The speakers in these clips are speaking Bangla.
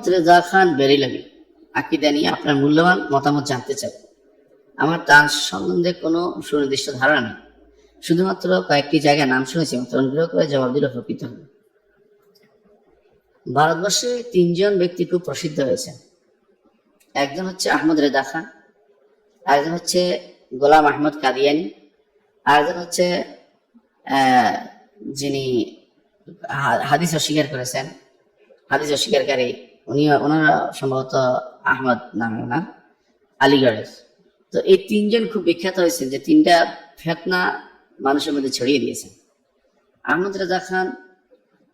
আহমদ রেজা খান বেরিলামি আকিদা নিয়ে আপনার মূল্যবান মতামত জানতে চাই। আমার তার সম্বন্ধে কোনো সুনির্দিষ্ট ধারণা নেই। শুধুমাত্র কয়েকটি জায়গায় নাম শুনেছি এবং অনুগ্রহ করে জবাব দিলে উপকৃত হবে। ভারতবর্ষে তিনজন ব্যক্তি খুব প্রসিদ্ধ হয়েছে একজন হচ্ছে আহমদ রেজা খান, আরেকজন হচ্ছে গোলাম আহমদ কাদিয়ানি, আরেকজন হচ্ছে যিনি হাদিস অস্বীকার করেছেন, হাদিস অস্বীকারী উনি ওনারা সম্ভবত আহমদ নামে ওনার আলিগড়ের তো এই তিনজন খুব বিখ্যাত হয়েছেন যে তিনটা ফেতনা মানুষের মধ্যে ছড়িয়ে দিয়েছেন। আহমদ রাজা খান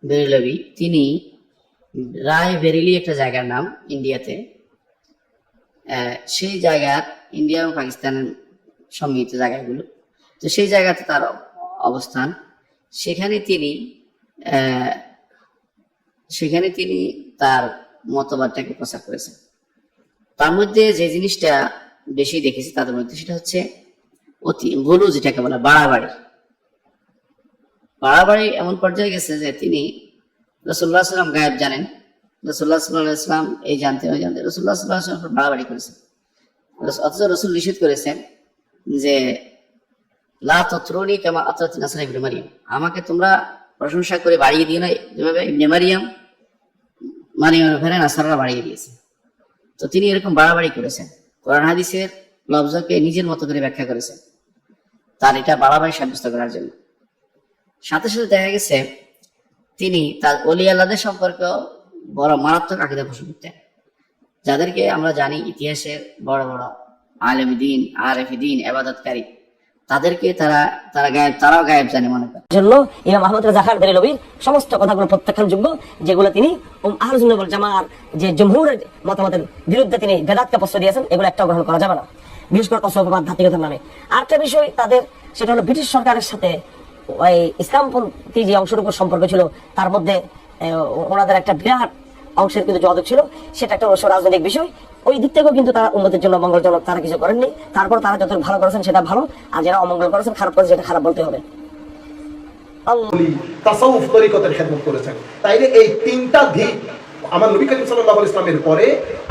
বেরিলবি তিনি রায় বেরিলি একটা জায়গার নাম ইন্ডিয়াতে। সেই জায়গার ইন্ডিয়া এবং পাকিস্তানের সম্মিলিত জায়গাগুলো। তো সেই জায়গাতে তার অবস্থান। সেখানে তিনি সেখানে তিনি তার মতবাদটাকে প্রচার করেছে। তার মধ্যে যে জিনিসটা বেশি দেখেছি তাদের মধ্যে সেটা হচ্ছে অতি গলু যেটাকে বলে বাড়াবাড়ি। বাড়াবাড়ি এমন পর্যায়ে গেছে যে তিনি রসুল্লাহ সাল্লাম গায়েব জানেন। রসুল্লাহ সাল্লাহ ইসলাম এই জানতে ওই জানতে রসুল্লাহ সাল্লাহ সাল্লাম বাড়াবাড়ি করেছেন অথচ রসুল নিষেধ করেছেন যে, লা তত্রুনি কেমা আতরাতি নাসরা ইবনে মারিয়াম। আমাকে তোমরা প্রশংসা করে বাড়িয়ে দিও না। যেভাবে ইবনে মারিয়াম মারিয়ামের ফেরে নাসারা বাড়িয়ে দিয়েছে। তো তিনি এরকম বাড়াবাড়ি করেছেন। কোরআন হাদিসের লফজকে নিজের মতো করে ব্যাখ্যা করেছেন। তার এটা বাড়াবাড়ি সাব্যস্ত করার জন্য। সাথে সাথে দেখা গেছে, তিনি তার অলি আল্লাদের সম্পর্কে বড় মারাত্মক আকিদা পোষণ করতেন। যাদেরকে আমরা জানি ইতিহাসের বড় বড় আলেম দিন, এবাদতকারী। তাদেরকে তারা তারা গায়েব, তারাও গায়েব জানে মনে করে। জন্য ইমাম আহমদ রাজা খান বেরেলবির সমস্ত কথাগুলো প্রত্যাখ্যানযোগ্য যেগুলো তিনি আহলুল জামার যে জমহুরের মতামতের বিরুদ্ধে তিনি বেদাতকে প্রশ্রয় দিয়েছেন, এগুলো একটাও গ্রহণ করা যাবে না। বিশেষ করে অসহবাদ ধাতিকতার নামে। আরেকটা বিষয় তাদের, সেটা হলো ব্রিটিশ সরকারের সাথে ওই ইসলামপন্থী যে অংশটুকু সম্পর্ক ছিল, তার মধ্যে ওনাদের একটা বিরাট অংশের কিন্তু যোগাযোগ ছিল, সেটা একটা অবশ্য রাজনৈতিক বিষয়। ওই দিক থেকেও কিন্তু তারা উন্নতির জন্য মঙ্গলজনক তারা কিছু করেননি। তারপর তারা যত ভালো করেছেন সেটা ভালো, আর যারা অমঙ্গল করেছেন, খারাপ করেছেন, সেটা খারাপ বলতে হবে। তাসাউফ তরিকতের খেদমত করেছেন। তাইলে এই তিনটা দিক আমার নবী করিম ইসলামের পরে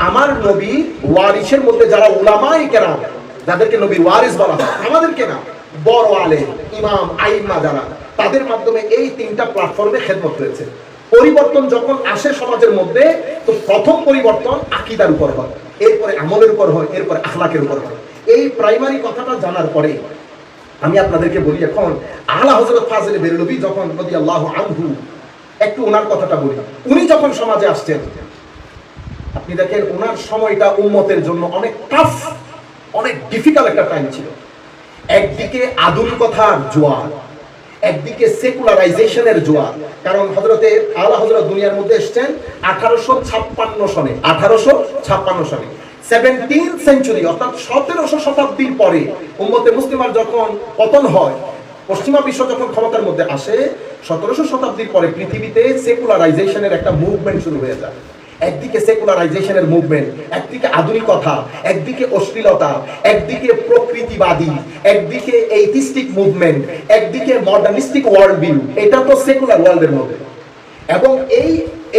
আমার নবী ওয়ারিসের মধ্যে যারা উলামায়ে কেরাম, যাদেরকে নবীর ওয়ারিস বলা হয় আমাদেরকে না? বড় আলেম, ইমাম আইম্মা যারা, তাদের মাধ্যমে এই তিনটা প্ল্যাটফর্মে খেদমত হয়েছে। পরিবর্তন যখন আসে সমাজের মধ্যে, তো প্রথম পরিবর্তন আকিদার উপর হয়। এরপরে আমলের উপর হয়, এরপরে আখলাকের উপর হয়। এই প্রাইমারি কথাটা জানার পরে, আমি আপনাদেরকে বলি এখন, আলা হজরত ফাজলে বেরলবি যখন নদী আল্লাহ আনহু, একটু ওনার কথাটা বলি। উনি যখন সমাজে আসছেন, আপনি দেখেন ওনার সময়টা উন্মতের জন্য অনেক টাফ অনেক ডিফিকাল্ট একটা টাইম ছিল। একদিকে আধুনিকতার জোয়ার একদিকে সেকুলারাইজেশনের জোয়ার, কারণ হজরতে আলা হজরত দুনিয়ার মধ্যে এসছেন আঠারোশো ছাপ্পান্ন সনে, আঠারোশো ছাপ্পান্ন সনে। সেভেন্টিন সেঞ্চুরি অর্থাৎ সতেরোশো শতাব্দীর পরে উম্মতে মুসলিমার যখন পতন হয়, পশ্চিমা বিশ্ব যখন ক্ষমতার মধ্যে আসে, সতেরোশো শতাব্দীর পরে পৃথিবীতে সেকুলারাইজেশনের একটা মুভমেন্ট শুরু হয়ে যায়। একদিকে সেকুলারাইজেশনের মুভমেন্ট একদিকে আধুনিকতা, একদিকে অশ্লীলতা, একদিকে প্রকৃতিবাদী, একদিকে এইথিস্টিক মুভমেন্ট একদিকে মডার্নিস্টিক ওয়ার্ল্ড ভিউ এটা তো সেকুলার ওয়ার্ল্ডের মধ্যে। এবং এই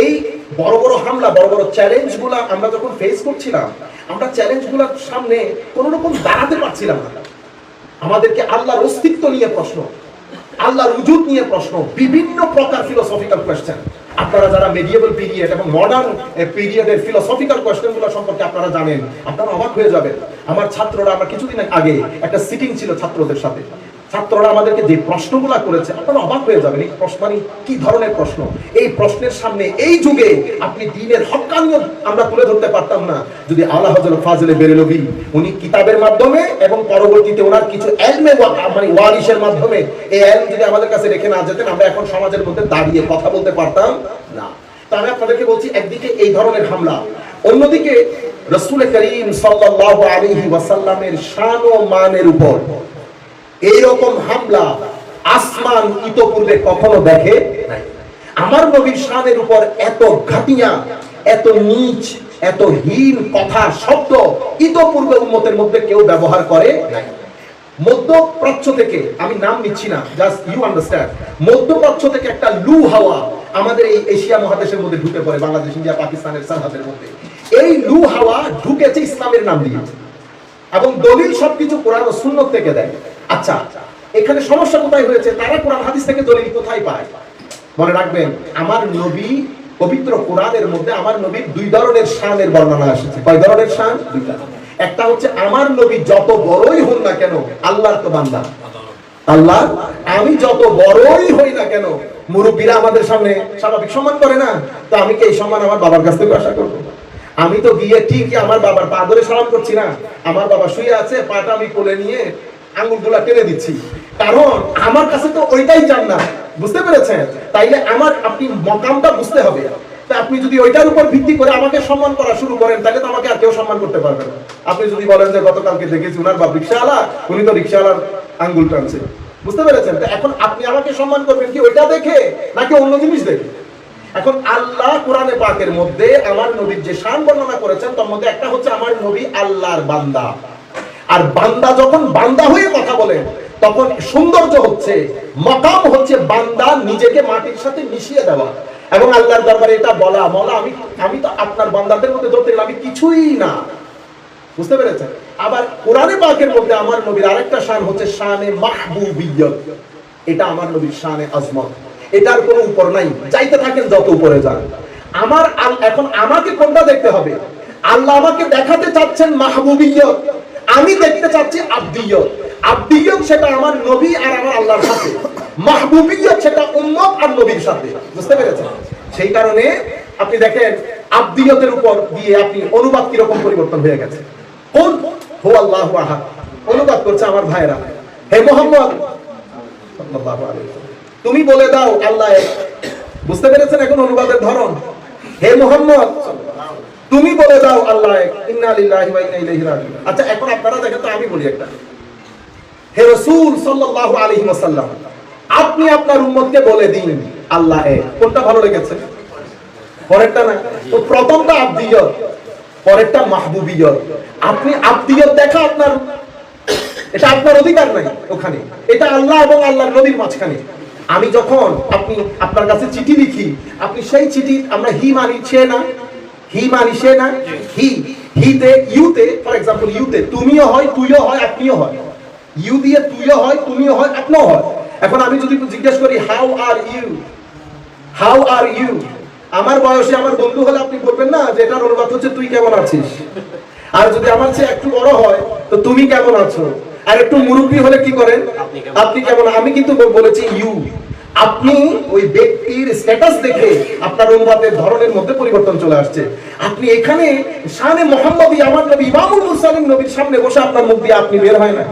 এই বড় বড় হামলা, বড় বড় চ্যালেঞ্জগুলা আমরা যখন ফেস করছিলাম, আমরা চ্যালেঞ্জগুলার সামনে কোন রকম দাঁড়াতে পারছিলাম না। আমাদেরকে আল্লাহর অস্তিত্ব নিয়ে প্রশ্ন, আল্লাহর উজুদ নিয়ে প্রশ্ন, বিভিন্ন প্রকার ফিলোসফিক্যাল কোয়েশ্চেন আপনারা যারা মেডিয়েবল পিরিয়ড এবং মডার্ন পিরিয়ডের ফিলোসফিক্যাল কোয়েশ্চেনগুলো সম্পর্কে আপনারা জানেন, আপনারা অবাক হয়ে যাবেন। আমার ছাত্ররা আমার কিছুদিন আগে একটা সিটিং ছিল ছাত্রদের সাথে। ছাত্ররা আমাদেরকে যে প্রশ্নগুলো করেছে, আপনারা অবাক হয়ে যাবেন, এই প্রশ্ন মানে কি ধরনের প্রশ্ন? এই প্রশ্নের সামনে এই যুগে আপনি দিনের হকানিয়ত আমরা তুলে ধরতে পারতাম না। যদি আল্লাহ হজরত ফাজলে বেরেলবি উনি কিতাবের মাধ্যমে এবং পরবর্তীতে ওনার কিছু এলমে মানে ওয়ারিসের মাধ্যমে, এই এলম যদি আমাদের কাছে রেখে না যেতেন, আমরা এখন সমাজের মধ্যে দাঁড়িয়ে কথা বলতে পারতাম না। তা আমি আপনাদেরকে বলছি, একদিকে এই ধরনের হামলা, অন্যদিকে রসুল করিম সাল্লাল্লাহু আলাইহি ওয়াসাল্লামের শান ও মানের উপর। এইরকম হামলা আসমান ইতপূর্বে কখনো দেখে আমার নবীর শানের উপর এত ঘাটিয়া, এত নিচ, এত হীন কথা শব্দ ইতপূর্বে উম্মতের মধ্যে কেউ ব্যবহার করে মধ্যপ্রাচ্য থেকে, আমি নাম নিচ্ছি না জাস্ট ইউ আন্ডারস্ট্যান্ড মধ্যপ্রাচ্য থেকে একটা লু হাওয়া আমাদের এই এশিয়া মহাদেশের মধ্যে ঢুকে পড়ে, বাংলাদেশ, ইন্ডিয়া, পাকিস্তানের মধ্যে। এই লু হাওয়া ঢুকেছে ইসলামের নাম দিয়ে। এবং দলিল সবকিছু কোরআন সুন্নত থেকে দেয়। আচ্ছা এখানে সমস্যা কোথায় হয়েছে? তারা কোরআন হাদিস থেকে দলিল কোথায় পায়? মনে রাখবেন, আমার নবী পবিত্র কোরআনের মধ্যে আমার নবীর দুই ধরনের শানের বর্ণনা এসেছে। কয় ধরনের শান? দুইটা। একটা হচ্ছে, আমার নবী যত বড়ই হন না কেন, আল্লাহর তো বান্দা। আল্লাহ, আমি যত বড়ই হই না কেন, মুরব্বীরা আমাদের সামনে স্বাভাবিক সম্মান করে না? তো আমি কি এই সম্মান আমার বাবার কাছ থেকে আশা করব? আমি তো গিয়ে ঠিকই আমার বাবার পা ধরে সালাম করছি না। আমার বাবা শুয়ে আছে, পাটা আমি কোলে নিয়ে আঙুলগুলা টেনে দিচ্ছি। কারণ আমার কাছে তো ওইটাই চান না। বুঝতে পেরেছেন? তাইলে আমার আপনি মকামটা বুঝতে হবে। আপনি যদি ওইটার উপর ভিত্তি করে আমাকে সম্মান করা শুরু করেন তাহলে তো আমাকে আর কেউ সম্মান করতে পারবে না। আপনি যদি বলেন যে গতকালকে দেখেছি উনার বাপ রিক্সাওয়ালা, উনি তো রিক্সাওয়ালার আঙ্গুল টানছে। বুঝতে পেরেছেন? তো এখন আপনি আমাকে সম্মান করবেন কি ওইটা দেখে, নাকি অন্য জিনিস দেখে? এখন আল্লাহ কোরআনে পাকের মধ্যে আমার নবীর যে শান বর্ণনা করেছেন, তার মধ্যে একটা হচ্ছে আমার নবী আল্লাহর বান্দা। আর বান্দা যখন বান্দা হয়ে কথা বলেন তখন সৌন্দর্য হচ্ছে, মকাম হচ্ছে বান্দা নিজেকে মাটির সাথে মিশিয়ে দেওয়া। এবং আল্লাহর দরবারে এটা বলা, মলা, আমি আমি তো আপনার বান্দাদের মধ্যে ধরতে গেলে আমি কিছুই না। বুঝতে পেরেছেন? আবার কোরআনে পাকের মধ্যে আমার নবীর আরেকটা শান হচ্ছে শানে মাহবুবিয়ত। এটা আমার নবীর শানে আজমত। এটার কোনো উপর নাই। যাইতে থাকেন, যত উপরে যান। আমার এখন আমাকে কোনটা দেখতে হবে? আল্লাহ আমাকে দেখাতে চাচ্ছেন মাহবুবিয়ত। আমি দেখতে চাচ্ছি আব্দিয়ত আব্দিয়ত সেটা আমার নবী আর আমার আল্লাহর সাথে। মাহবুবিয়ত সেটা উম্মত আর নবীর সাথে। বুঝতে পেরেছেন? সেই কারণে আপনি দেখেন আব্দিয়তের উপর দিয়ে আপনি অনুবাদ কীরকম পরিবর্তন হয়ে গেছে? কোন? হো আল্লাহ আহাদ। অনুবাদ করছে আমার ভাইরা হে মোহাম্মদ তুমি বলে দাও, আল্লাহ। বুঝতে পেরেছেন এখন অনুবাদের ধরন? হে মোহাম্মদ তুমি বলে দাও আল্লাহ আচ্ছা এখন আপনারা দেখেন তো, আমি বলি একটা। হে রাসূল সাল্লাল্লাহু আলাইহি ওয়াসাল্লাম, আপনি আপনার উম্মতকে বলে দিন আল্লাহ এক। কোনটা ভালো লেগেছে? পরেরটা না? তো প্রথমটা আব্দিয়ত, পরেরটা মাহবুবিয়ত। আপনি আব্দিয়ত দেখা আপনার, এটা আপনার অধিকার নাই ওখানে। এটা আল্লাহ এবং আল্লাহর নবীর মাঝখানে। আমি যখন আপনি আপনার কাছে চিঠি লিখি, আপনি সেই চিঠি, আমরা হি মানি, সে না হি মানি সে না? হি হিতে ইউতে ফর এক্সাম্পল ইউতে তুমিও হয় তুইও হয় আপনিও হয়। ইউ দিয়ে তুইও হয় তুমিও হয় আপনিও হয়। এখন আমি যদি জিজ্ঞেস করি how are you how are you আমার বয়সে আমার বন্ধু হলে আপনি বলবেন না যে এটার অনুবাদ হচ্ছে তুই কেমন আছিস? আর যদি আমার চেয়ে একটু বড় হয় তো তুমি কেমন আছো? আর একটু মুরব্বী হলে কি করেন? আপনি কেমন আমি কিন্তু বলেছি ইউ আপনি ওই ব্যক্তির স্ট্যাটাস দেখে আপনার অনুবাদের ধরনের মধ্যে পরিবর্তন চলে আসছে। আপনি এখানে শানে মোহাম্মদী আমার নবী ইমামুল মুরসালিম নবীর সামনে বসে আপনার মুখ দিয়ে আপনি বের হয় না।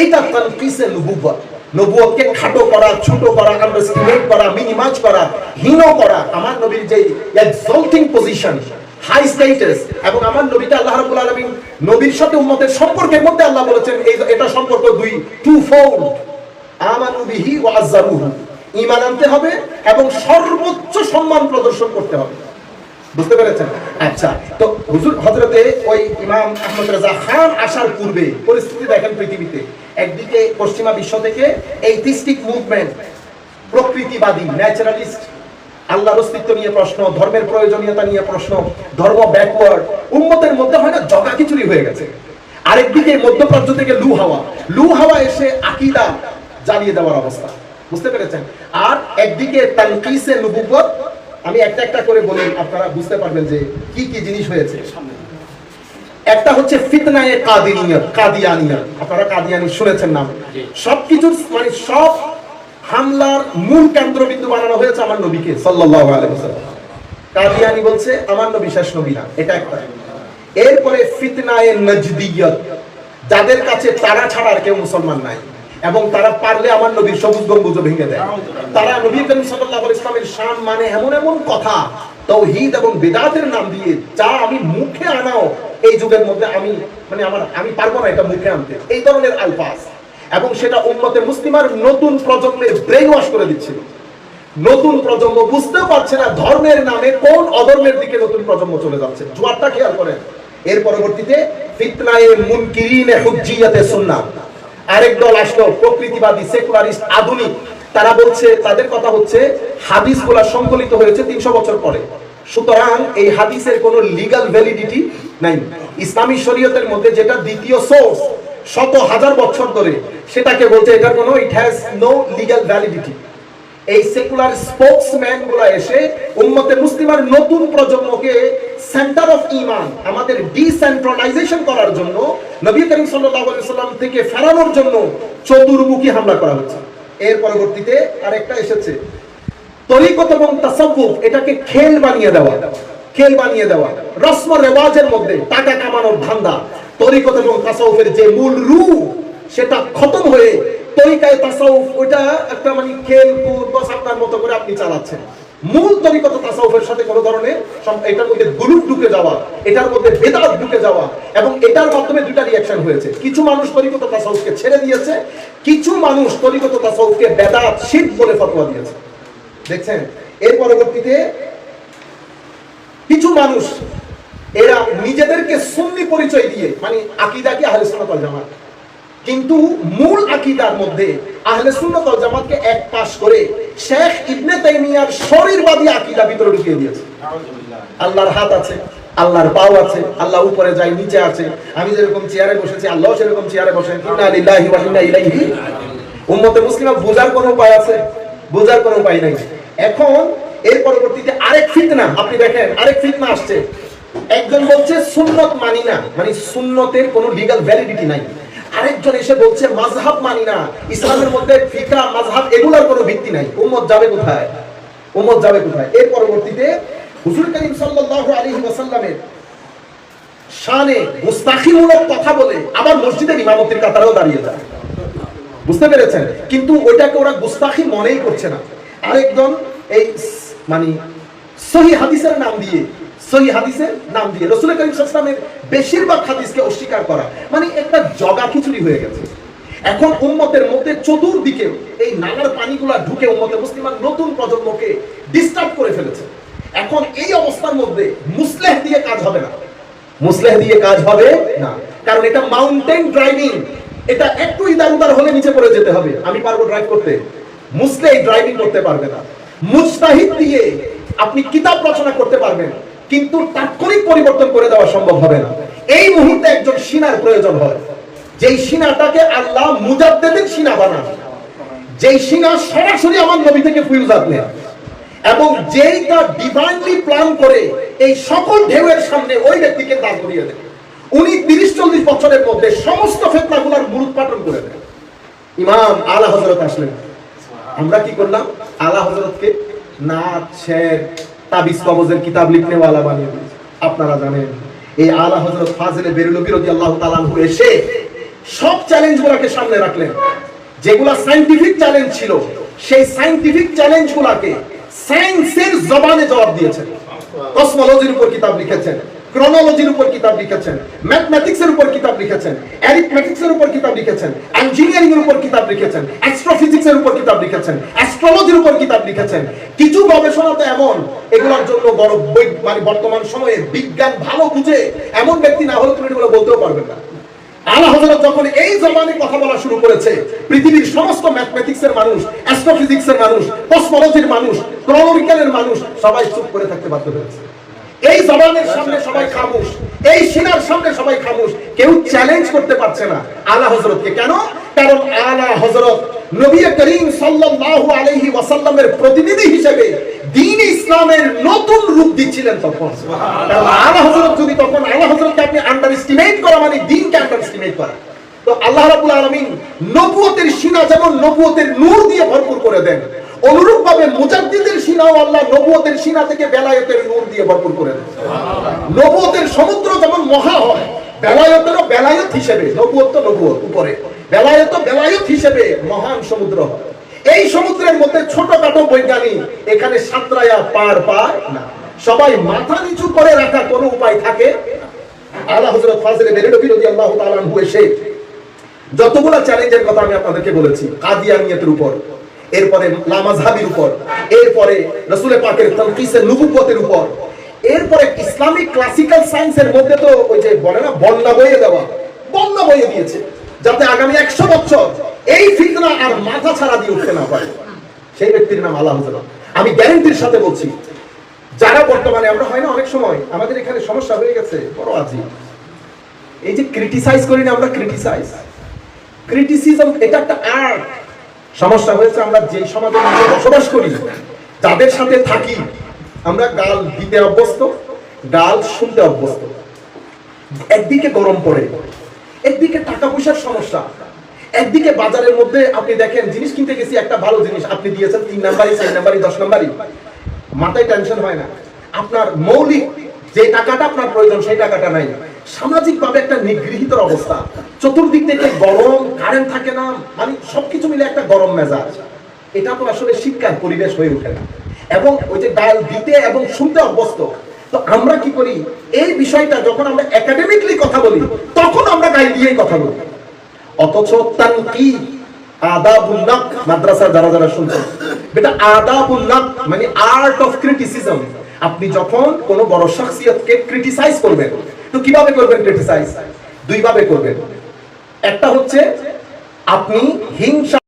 এইটা তানকিসে নবুয়ত নবুয়তকে খাটো করা, ছোট করা আন্ডারস্টিমেট করা মিনিমাইজ করা, হীন করা, আমার নবীর যে পজিশন হাই এবং আমার নবীকে আল্লাহ রাব্বুল আলামিন নবীর সাথে উম্মতের সম্পর্কের মধ্যে আল্লাহ বলেছেন, এই, এটা সম্পর্ক দুই টু ফোল্ড আমানু আনতে হবে এবং সর্বোচ্চ সম্মান প্রদর্শন করতে হবে। বুঝতে পেরেছেন? আচ্ছা তো হুজুর হজরতে ওই ইমাম আহমদ রাজা খান আসার পূর্বে পরিস্থিতি দেখেন পৃথিবীতে। একদিকে পশ্চিমা বিশ্ব থেকে এই থিস্টিক মুভমেন্ট প্রকৃতিবাদী ন্যাচারালিস্ট আল্লাহর অস্তিত্ব নিয়ে প্রশ্ন, ধর্মের প্রয়োজনীয়তা নিয়ে প্রশ্ন, ধর্ম ব্যাকওয়ার্ড উম্মতের মধ্যে হয় না জগা খিচুড়ি হয়ে গেছে। আরেকদিকে মধ্যপ্রাচ্য থেকে লু হাওয়া। লু হাওয়া এসে আকিদা জ্বালিয়ে দেওয়ার অবস্থা। বুঝতে পেরেছেন? আর একদিকে তানকিসে নবুবত আমি একটা একটা করে বলি আপনারা বুঝতে পারবেন যে কি কি জিনিস হয়েছে। একটা হচ্ছে ফিতনায়ে কাদিনিয়ত কাদিয়ানিয়ত আপনারা কাদিয়ানি শুনেছেন নাম। সবকিছুর মানে সব হামলার মূল কেন্দ্রবিন্দু বানানো হয়েছে আমার নবীকে সাল্লাল্লাহু আলাইহি ওয়াসাল্লাম। কাদিয়ানি বলছে আমার নবী শেষ নবী না। এটা একটা। এরপরে ফিতনায়ে নজদিয়ত। যাদের কাছে তারা ছাড়া আর কেউ মুসলমান নাই। এবং তারা পারলে আমার নবীর সবুজ গম্বুজ ভেঙে দেয়। তারা নবী করিম আলাইহি ইসলামের শান মানে এমন এমন কথা, তৌহিদ এবং বেদাতের নাম দিয়ে যা আমি মুখে আনাও, এই যুগের মধ্যে আমি মানে আমার, আমি পারব না এটা মুখে আনতে। এই ধরনের আলফাজ। এবং সেটা উম্মতে মুসলিমার নতুন প্রজন্মের ব্রেন ওয়াশ করে দিচ্ছিল নতুন প্রজন্ম বুঝতেও পারছে না ধর্মের নামে কোন অধর্মের দিকে নতুন প্রজন্ম চলে যাচ্ছে। জোয়ারটা খেয়াল করেন। এর পরবর্তীতে, ফিতনায়ে মুনকিরিনে হুজ্জিয়াতে সুন্নাহ আরেক দল আসলো, প্রকৃতিবাদী সেকুলারিস্ট আধুনিক। তারা বলছে, তাদের কথা হচ্ছে হাদিসগুলা সংকলিত হয়েছে তিনশো বছর পরে। সুতরাং এই হাদিসের কোন লিগাল ভ্যালিডিটি নাই। ইসলামী শরীয়তের মধ্যে যেটা দ্বিতীয় সোর্স শত হাজার বছর ধরে, সেটাকে বলছে, এটার কোনো it has no legal validity এই সেকুলার স্পোক্সম্যানগুলা এসে উম্মতে মুসলিমার নতুন প্রজন্মকে সেন্টার অফ ইমান আমাদের ডিসেন্ট্রালাইজেশন করার জন্য নবী করিম সাল্লাল্লাহু আলাইহি সাল্লাম থেকে ফেরানোর জন্য চতুর্মুখী হামলা করা হচ্ছে। এর পরবর্তীতে আরেকটা এসেছে। তরিকত এবং তাসাব্বুফ এটাকে খেল বানিয়ে দেওয়া। খেল বানিয়ে দেওয়া। রসম রেওয়াজের মধ্যে টাকা কামানোর ধান্দা। তরিকত এবং তাসাউফের যে মূল রূপ, সেটা খতম হয়ে তরিকায় তাসাউফ ওটা একটা মানে খেল কুদ বাস আপনার মতো করে আপনি চালাচ্ছেন। মূল তরিকত তাসাউফের সাথে কোনো ধরনের এটার মধ্যে গুরুপ ঢুকে যাওয়া, এটার মধ্যে বেদাত ঢুকে যাওয়া এবং এটার মাধ্যমে দুটা রিয়াকশন হয়েছে। কিছু মানুষ তরিকত তাসাউফকে ছেড়ে দিয়েছে, কিছু মানুষ তরিকত তাসাউফকে বেদাত শিব বলে ফতোয়া দিয়েছে। দেখছেন? এর পরবর্তীতে কিছু মানুষ, এরা নিজেদেরকে সুন্নি পরিচয় দিয়ে মানে আকিদাকে আহলে সুন্নাত ওয়াল জামাত কিন্তু মূল আকিদার মধ্যে আহলে সুন্নাত জামাতকে এক পাশ করে শেখ ইবনে তাইমিয়ার শরীরবাদী আকিদা ভিতরে ঢুকিয়ে দিয়েছে। আল্লাহর হাত আছে, আল্লাহর পাও আছে, আল্লাহ উপরে যায়, নিচে আছে। আমি যেরকম চেয়ারে বসেছি, আল্লাহ সেরকম চেয়ারে বসেন। ইন্না লিল্লাহি ওয়া ইন্না ইলাইহি উম্মতে মুসলিমা বোঝার কোনো উপায় আছে? বোঝার কোনো উপায় নাই। এখন এর পরবর্তীতে আরেক ফিতনা, আপনি দেখেন, আরেক ফিতনা আসছে। একজন বলছে, সুন্নত মানি না। মানে সুন্নতের কোনো লিগ্যাল ভ্যালিডিটি নাই। আরেকজন এসে বলছে, মাযহাব মানি না। ইসলামের মধ্যে ফিকরা মাযহাব এগুলোর কোনো ভিত্তি নাই। উম্মত যাবে কোথায়? উম্মত যাবে কোথায়? এর পরবর্তীতে হুজুর করিম সাল্লাল্লাহু আলাইহি ওয়াসাল্লামের শানে মুস্তাখিমূলক কথা বলে আবার মসজিদের ইমামতির কাতারেও দাঁড়িয়ে যায়। বুঝতে পেরেছেন? কিন্তু ওইটাকে ওরা গুস্তাখি মনেই করছে না। আরেকজন এই মানে সহি হাদিসের নাম দিয়ে সহি হাদিসের নাম দিয়ে। রসুল করিম সাল্লামের বেশিরভাগ হাদিসকে অস্বীকার করা। মানে একটা জগা খিচুড়ি হয়ে গেছে। এখন উম্মতের মধ্যে চতুর্দিকে এই নালার পানিগুলা ঢুকে উম্মতে মুসলিমান নতুন প্রজন্মকে ডিস্টার্ব করে ফেলেছে। এখন এই অবস্থার মধ্যে মুসলেহ দিয়ে কাজ হবে না। মুসলেহ দিয়ে কাজ হবে না। কারণ এটা মাউন্টেন ড্রাইভিং এটা একটু ইদার উদার হলে নিচে পড়ে যেতে হবে। আমি পারব ড্রাইভ করতে। মুসলেহ ড্রাইভিং করতে পারবে না। মুস্তাহিদ দিয়ে আপনি কিতাব রচনা করতে পারবেন। কিন্তু তাৎক্ষণিক পরিবর্তন করে দেওয়া সম্ভব হবে না। এই মুহূর্তে একজন সিনার প্রয়োজন হয়। যেই সিনাটাকে আল্লাহ মুজাদ্দেদের সিনা বানান। যেই সিনা সরাসরি আমার নবী থেকে ফুয়ুজাত নেয় এবং যেইটা ডিভাইনলি প্ল্যান করে এই সকল ঢেউয়ের সামনে ওই ব্যক্তিকে দাঁড় করিয়ে দেয়। উনি তিরিশ চল্লিশ বছরের মধ্যে সমস্ত ফেতনাগুলার মূলোৎপাটন করে দেন ইমাম আলা হজরত আসলেন। আমরা কি করলাম? আলা হজরতকে নাচ, শের তাবিজ কবজের কিতাব লিখনেওয়ালা বানিয়ে দিয়েছে। আপনারা জানেন, এই আলা এসে সব চ্যালেঞ্জ গুলাকে সামনে রাখলেন। যেগুলা সাইন্টিফিক চ্যালেঞ্জ ছিল, সেই সাইন্টিফিক চ্যালেঞ্জ গুলাকে সায়েন্সের জবানে জবাব দিয়েছেন। কসমোলজির উপর কিতাব লিখেছেন। ক্রোনোলজির উপর কিতাব লিখেছেন ম্যাথমেটিক্সের উপর কিতাব লিখেছেন অ্যারিথমেটিক্সের উপর কিতাব লিখেছেন ইঞ্জিনিয়ারিং এর উপর কিতাব লিখেছেন অ্যাস্ট্রোফিজিক্সের উপর কিতাব লিখেছেন অ্যাস্ট্রোলজির উপর কিতাব লিখেছেন। কিছু গবেষণা তো এমন, এগুলোর জন্য বড় মানে বর্তমান সময়ে বিজ্ঞান ভালো বুঝে এমন ব্যক্তি না হলে তুমি এগুলো বলতেও পারবেন না। আলা হযরত যখন এই জবানে কথা বলা শুরু করেছে, পৃথিবীর সমস্ত ম্যাথমেটিক্স এর মানুষ অ্যাস্ট্রোফিজিক্স এর মানুষ কসমোলজির মানুষ ক্রোনোলজিক্যালের মানুষ, সবাই চুপ করে থাকতে বাধ্য হয়েছে। এই জবানের সামনে সবাই খামোশ এই সিনার সামনে সবাই খামোশ। কেউ চ্যালেঞ্জ করতে পারছে না আলা হযরতকে। কেন? কারণ আলা হযরত নবী করিম সাল্লাল্লাহু আলাইহি ওয়াসাল্লামের প্রতিনিধি হিসেবে দ্বীন ইসলামের নতুন রূপ দিচ্ছিলেন তখন। কারণ আলা হজরত যদি তখন আলা হযরতকে আপনি আন্ডার এস্টিমেট করা মানে দ্বীনকে আন্ডার এস্টিমেট করা। তো আল্লাহ রাব্বুল আলামিন নবুয়তের সিনা যেমন নবুয়তের নূর দিয়ে ভরপুর করে দেন অনুরূপ ভাবে মুজাদ্দিদের সিনাও আল্লাহ নবুয়তের সিনা থেকে বেলায়েতের নূর দিয়ে ভরপুর করে দেন নবুয়তের সমুদ্র যেমন মহা হয়, বেলায়েতেরও বেলায়েত হিসেবে, নবুয়ত তো নবুয়ত উপরে বেলায়েত বেলায়েত হিসেবে মহান সমুদ্র হয়। এই সমুদ্রের মধ্যে ছোটখাটো বৈজ্ঞানিক এখানে সাঁতরায়া পার পায় না। সবাই মাথা নিচু করে রাখা কোনো উপায় থাকে আল্লাহ হযরত ফাজলে বেরেলভি রাদিয়াল্লাহু তাআলা আনহু এসে, যতগুলো চ্যালেঞ্জের কথা আমি আপনাদেরকে বলেছি, কাদিয়ানিয়তের উপর এরপরে লামাজহাবির উপর, এরপরে রসুলের পাকের তলকিসের নবুবতের উপর। এরপরে ইসলামিক ক্লাসিক্যাল সায়েন্সের মধ্যে তো ওই যে বলে না, বন্যা বইয়ে দেওয়া, বন্যা বইয়ে দিয়েছে, যাতে আগামী একশো বছর এই ফিতনা আর মাথা ছাড়া দিয়ে উঠতে না পারে। সেই ব্যক্তির নাম আল্লাহ আমি গ্যারেন্টির সাথে বলছি, যারা বর্তমানে, আমরা হয় না অনেক সময়, আমাদের এখানে সমস্যা হয়ে গেছে, বড় আজি। এই যে ক্রিটিসাইজ করি না আমরা ক্রিটিসাইজ ক্রিটিসিজম এটা একটা আর্ট সমস্যা হয়েছে, আমরা যে সমাজের মধ্যে বসবাস করি, যাদের সাথে থাকি, আমরা গাল দিতে অভ্যস্ত, গাল শুনতে অভ্যস্ত। একদিকে গরম পড়ে, একদিকে টাকা পয়সার সমস্যা। একদিকে বাজারের মধ্যে আপনি দেখেন, জিনিস কিনতে গেছি, একটা ভালো জিনিস আপনি দিয়েছেন, তিন নাম্বারই, চার নাম্বারই, দশ নাম্বারই। মাথায় টেনশন হয় না। আপনার মৌলিক যে টাকাটা আপনার প্রয়োজন, সেই টাকাটা নাই। সামাজিক ভাবে একটা নিগৃহীত অবস্থা। চতুর্দিক থেকে গরম কারেন্ট থাকে না মানে সবকিছু মিলে একটা গরম মেজাজ। এটা তো আসলে শিক্ষার পরিবেশ হয়ে ওঠে না। এবং ওই যে ডাল দিতে এবং শুনতে অভ্যস্ত, তো আমরা কি করি? এই বিষয়টা যখন আমরা একাডেমিকলি কথা বলি, তখন আমরা গায়ে দিয়েই কথা বলি। অথচ তানকি আদাবুল্লাহ মাদ্রাসা যারা যারা শুনছেন, বেটা আদাবুল্লাহ মানে আর্ট অফ ক্রিটিসিজম আপনি যখন কোনো বড় শখসিয়তকে ক্রিটিসাইজ করবেন, তো কীভাবে করবেন ক্রিটিসাইজ দুইভাবে করবেন। একটা হচ্ছে আপনি হিংসা